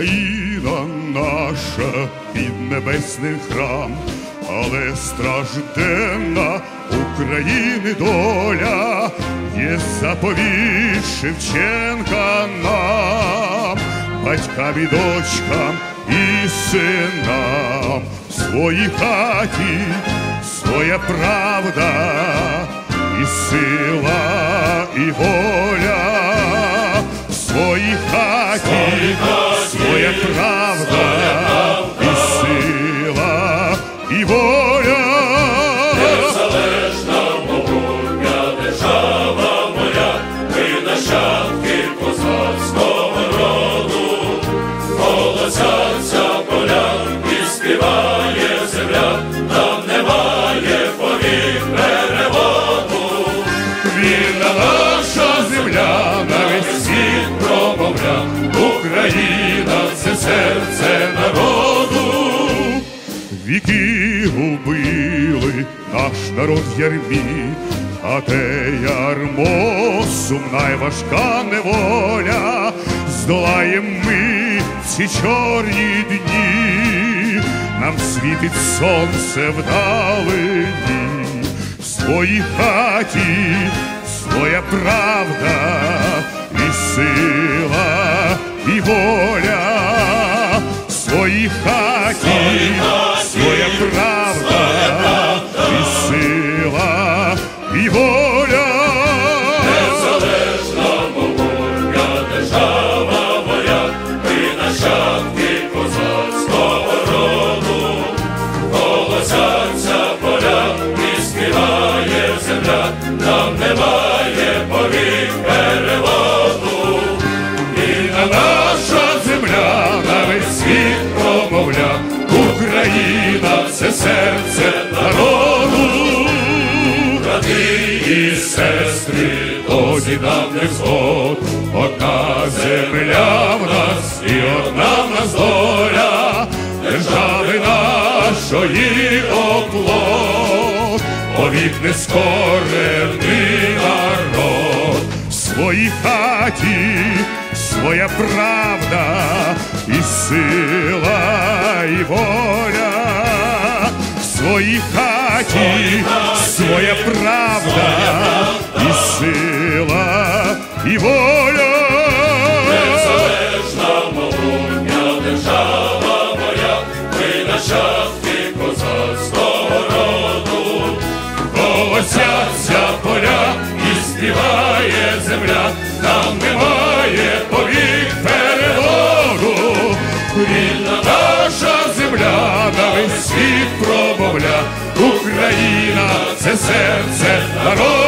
Україна наша під небесний храм, але стражденна України доля є заповідь Шевченка нам, батькам і дочкам і синам. В своїй хаті своя правда і сила, і воля Віки губили наш народ в ярмі, а те ярмо сумна й важка неволя, здолаєм ми ці чорні дні, нам світить сонце вдалині. В своїй хаті своя правда і сила, і воля. В своїй хаті, Україна це серце народу. Брати і сестри, досі нам не згод, одна земля в нас і одна в нас доля, держави нашої оплот, повік нескорений народ, в своїй хаті своя правда і сила, і воля, в своїй хаті своя правда і сила, і воля. Україна це серце народу.